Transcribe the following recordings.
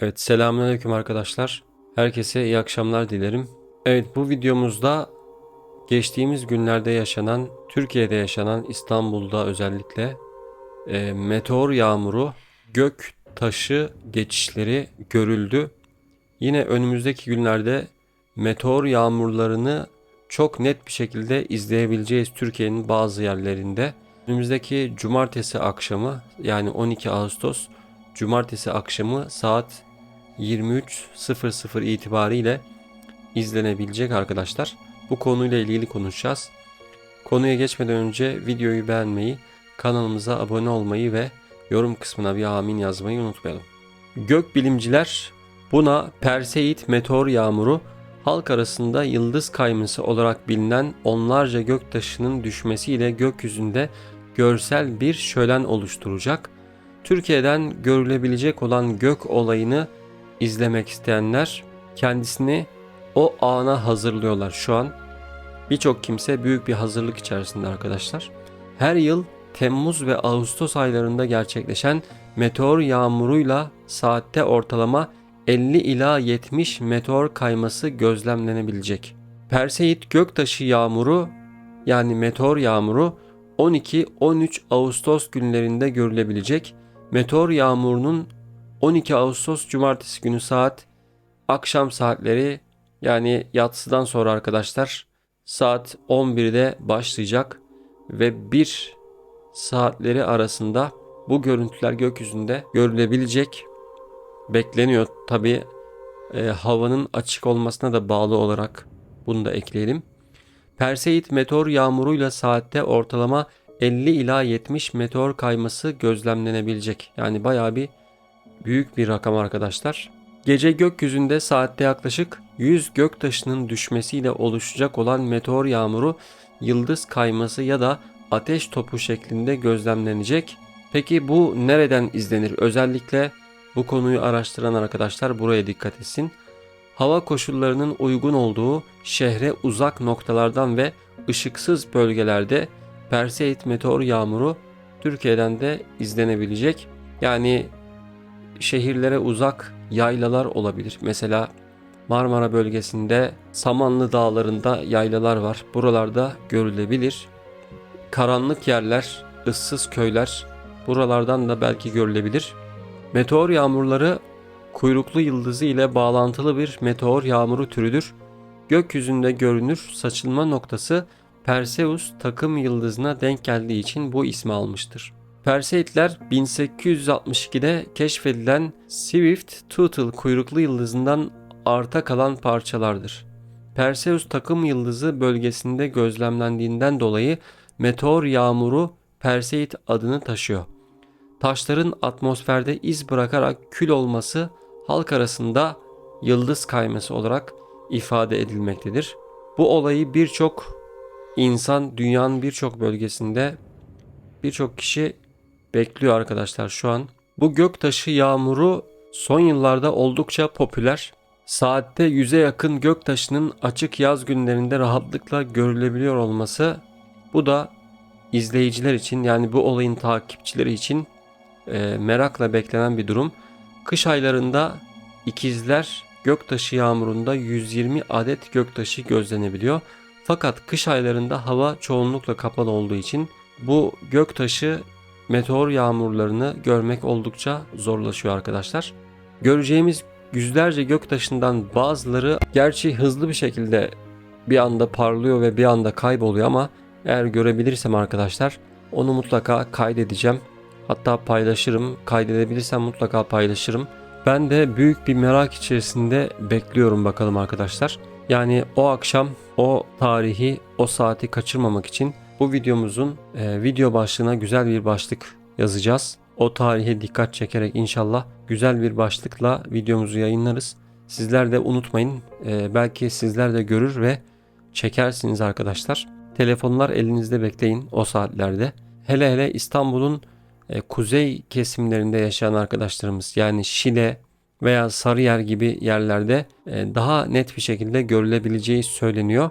Evet selamünaleyküm arkadaşlar. Herkese iyi akşamlar dilerim. Evet bu videomuzda geçtiğimiz günlerde yaşanan, Türkiye'de yaşanan İstanbul'da özellikle e, meteor yağmuru, gök taşı geçişleri görüldü. Yine önümüzdeki günlerde meteor yağmurlarını çok net bir şekilde izleyebileceğiz Türkiye'nin bazı yerlerinde. Önümüzdeki cumartesi akşamı yani 12 Ağustos cumartesi akşamı saat 23.00 itibariyle izlenebilecek arkadaşlar. Bu konuyla ilgili konuşacağız. Konuya geçmeden önce videoyu beğenmeyi, kanalımıza abone olmayı ve yorum kısmına bir amin yazmayı unutmayalım. Gökbilimciler buna Perseid meteor yağmuru halk arasında yıldız kayması olarak bilinen onlarca göktaşının düşmesiyle gökyüzünde görsel bir şölen oluşturacak. Türkiye'den görülebilecek olan gök olayını izlemek isteyenler kendisini o ana hazırlıyorlar şu an. Birçok kimse büyük bir hazırlık içerisinde arkadaşlar. Her yıl Temmuz ve Ağustos aylarında gerçekleşen meteor yağmuruyla saatte ortalama 50 ila 70 meteor kayması gözlemlenebilecek. Perseid göktaşı yağmuru yani meteor yağmuru 12-13 Ağustos günlerinde görülebilecek. Meteor yağmurunun 12 Ağustos Cumartesi günü saat akşam saatleri yani yatsıdan sonra arkadaşlar saat 11'de başlayacak ve 1 saatleri arasında bu görüntüler gökyüzünde görülebilecek bekleniyor. Tabi e, havanın açık olmasına da bağlı olarak bunu da ekleyelim. Perseid meteor yağmuruyla saatte ortalama 50 ila 70 meteor kayması gözlemlenebilecek. Yani bayağı bir büyük bir rakam arkadaşlar. Gece gökyüzünde saatte yaklaşık 100 göktaşının düşmesiyle oluşacak olan meteor yağmuru yıldız kayması ya da ateş topu şeklinde gözlemlenecek. Peki bu nereden izlenir? Özellikle bu konuyu araştıran arkadaşlar buraya dikkat etsin. Hava koşullarının uygun olduğu şehre uzak noktalardan ve ışıksız bölgelerde Perseid meteor yağmuru Türkiye'den de izlenebilecek. Yani şehirlere uzak yaylalar olabilir. Mesela Marmara bölgesinde Samanlı dağlarında yaylalar var. Buralarda görülebilir. Karanlık yerler, ıssız köyler buralardan da belki görülebilir. Meteor yağmurları kuyruklu yıldızı ile bağlantılı bir meteor yağmuru türüdür. Gökyüzünde görünür saçılma noktası Perseus takım yıldızına denk geldiği için bu ismi almıştır. Perseidler 1862'de keşfedilen Swift-Tootle kuyruklu yıldızından arta kalan parçalardır. Perseus takım yıldızı bölgesinde gözlemlendiğinden dolayı meteor yağmuru Perseid adını taşıyor. Taşların atmosferde iz bırakarak kül olması halk arasında yıldız kayması olarak ifade edilmektedir. Bu olayı birçok insan dünyanın birçok bölgesinde birçok kişi bekliyor arkadaşlar şu an. Bu göktaşı yağmuru son yıllarda oldukça popüler. Saatte yüze yakın göktaşının açık yaz günlerinde rahatlıkla görülebiliyor olması bu da izleyiciler için yani bu olayın takipçileri için e, merakla beklenen bir durum. Kış aylarında ikizler göktaşı yağmurunda 120 adet göktaşı gözlenebiliyor. Fakat kış aylarında hava çoğunlukla kapalı olduğu için bu göktaşı meteor yağmurlarını görmek oldukça zorlaşıyor arkadaşlar. Göreceğimiz yüzlerce göktaşından bazıları gerçi hızlı bir şekilde bir anda parlıyor ve bir anda kayboluyor ama eğer görebilirsem arkadaşlar onu mutlaka kaydedeceğim. Hatta paylaşırım. Kaydedebilirsem mutlaka paylaşırım. Ben de büyük bir merak içerisinde bekliyorum bakalım arkadaşlar. Yani o akşam o tarihi, o saati kaçırmamak için bu videomuzun e, video başlığına güzel bir başlık yazacağız. O tarihe dikkat çekerek inşallah güzel bir başlıkla videomuzu yayınlarız. Sizler de unutmayın. E, belki sizler de görür ve çekersiniz arkadaşlar. Telefonlar elinizde bekleyin o saatlerde. Hele hele İstanbul'un e, kuzey kesimlerinde yaşayan arkadaşlarımız yani Şile veya Sarıyer gibi yerlerde e, daha net bir şekilde görülebileceği söyleniyor.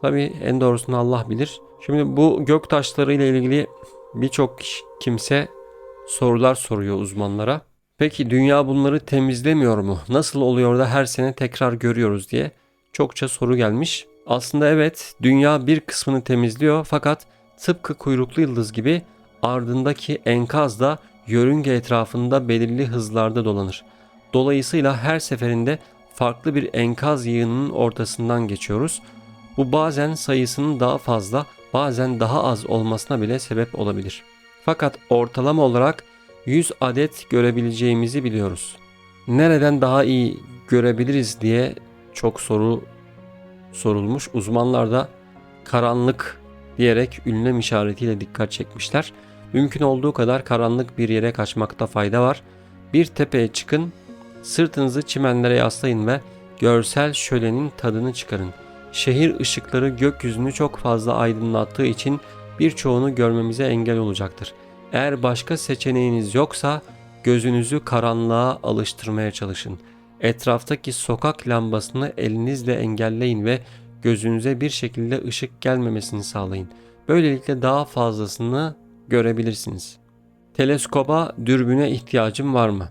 Tabi en doğrusunu Allah bilir. Şimdi bu gök taşları ile ilgili birçok kimse sorular soruyor uzmanlara. Peki dünya bunları temizlemiyor mu? Nasıl oluyor da her sene tekrar görüyoruz diye çokça soru gelmiş. Aslında evet dünya bir kısmını temizliyor fakat tıpkı kuyruklu yıldız gibi ardındaki enkaz da yörünge etrafında belirli hızlarda dolanır. Dolayısıyla her seferinde farklı bir enkaz yığınının ortasından geçiyoruz. Bu bazen sayısının daha fazla, bazen daha az olmasına bile sebep olabilir. Fakat ortalama olarak 100 adet görebileceğimizi biliyoruz. Nereden daha iyi görebiliriz diye çok soru sorulmuş. Uzmanlar da karanlık diyerek ünlem işaretiyle dikkat çekmişler. Mümkün olduğu kadar karanlık bir yere kaçmakta fayda var. Bir tepeye çıkın, sırtınızı çimenlere yaslayın ve görsel şölenin tadını çıkarın. Şehir ışıkları gökyüzünü çok fazla aydınlattığı için birçoğunu görmemize engel olacaktır. Eğer başka seçeneğiniz yoksa gözünüzü karanlığa alıştırmaya çalışın. Etraftaki sokak lambasını elinizle engelleyin ve gözünüze bir şekilde ışık gelmemesini sağlayın. Böylelikle daha fazlasını görebilirsiniz. Teleskoba, dürbüne ihtiyacım var mı?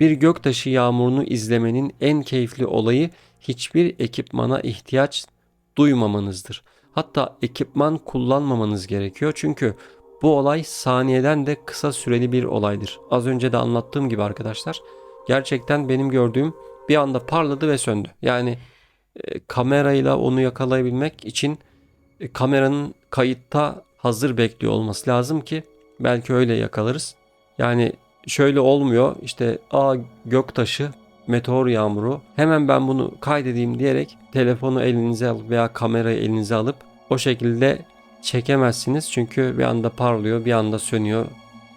Bir göktaşı yağmurunu izlemenin en keyifli olayı hiçbir ekipmana ihtiyaç duymamanızdır. Hatta ekipman kullanmamanız gerekiyor çünkü bu olay saniyeden de kısa süreli bir olaydır. Az önce de anlattığım gibi arkadaşlar gerçekten benim gördüğüm bir anda parladı ve söndü. Yani e, kamerayla onu yakalayabilmek için e, kameranın kayıtta hazır bekliyor olması lazım ki belki öyle yakalarız. Yani şöyle olmuyor işte a göktaşı meteor yağmuru hemen ben bunu kaydedeyim diyerek telefonu elinize alıp veya kamerayı elinize alıp o şekilde çekemezsiniz. Çünkü bir anda parlıyor bir anda sönüyor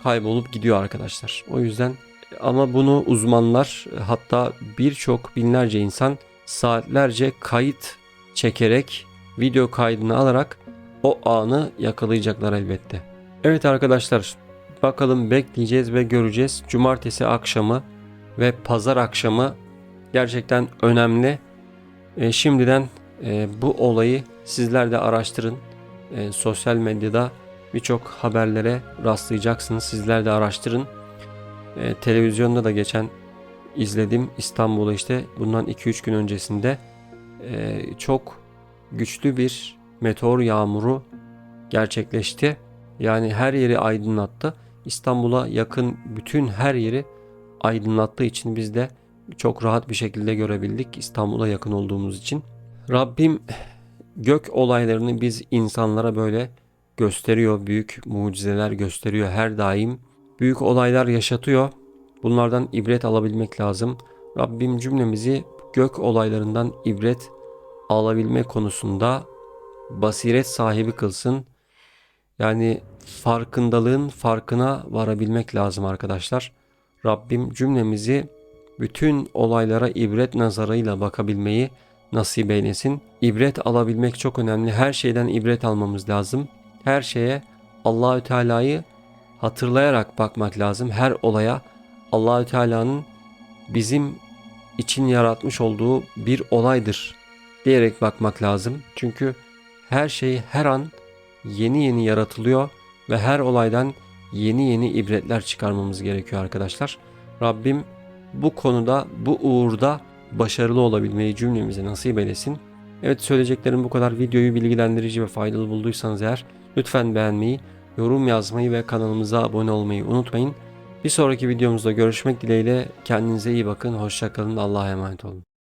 kaybolup gidiyor arkadaşlar. O yüzden ama bunu uzmanlar hatta birçok binlerce insan saatlerce kayıt çekerek video kaydını alarak o anı yakalayacaklar elbette. Evet arkadaşlar bakalım bekleyeceğiz ve göreceğiz. Cumartesi akşamı ve pazar akşamı gerçekten önemli. E, şimdiden e, bu olayı sizler de araştırın. E, sosyal medyada birçok haberlere rastlayacaksınız. Sizler de araştırın. E, televizyonda da geçen izledim İstanbul'da işte bundan 2-3 gün öncesinde e, çok güçlü bir meteor yağmuru gerçekleşti. Yani her yeri aydınlattı. İstanbul'a yakın bütün her yeri aydınlattığı için biz de çok rahat bir şekilde görebildik İstanbul'a yakın olduğumuz için. Rabbim gök olaylarını biz insanlara böyle gösteriyor. Büyük mucizeler gösteriyor her daim. Büyük olaylar yaşatıyor. Bunlardan ibret alabilmek lazım. Rabbim cümlemizi gök olaylarından ibret alabilme konusunda basiret sahibi kılsın. Yani farkındalığın farkına varabilmek lazım arkadaşlar. Rabbim cümlemizi bütün olaylara ibret nazarıyla bakabilmeyi nasip eylesin. İbret alabilmek çok önemli. Her şeyden ibret almamız lazım. Her şeye Allahü Teala'yı hatırlayarak bakmak lazım. Her olaya Allahü Teala'nın bizim için yaratmış olduğu bir olaydır diyerek bakmak lazım. Çünkü her şey her an yeni yeni yaratılıyor ve her olaydan yeni yeni ibretler çıkarmamız gerekiyor arkadaşlar. Rabbim bu konuda, bu uğurda başarılı olabilmeyi cümlemize nasip eylesin. Evet söyleyeceklerim bu kadar. Videoyu bilgilendirici ve faydalı bulduysanız eğer lütfen beğenmeyi, yorum yazmayı ve kanalımıza abone olmayı unutmayın. Bir sonraki videomuzda görüşmek dileğiyle kendinize iyi bakın. Hoşçakalın. Allah'a emanet olun.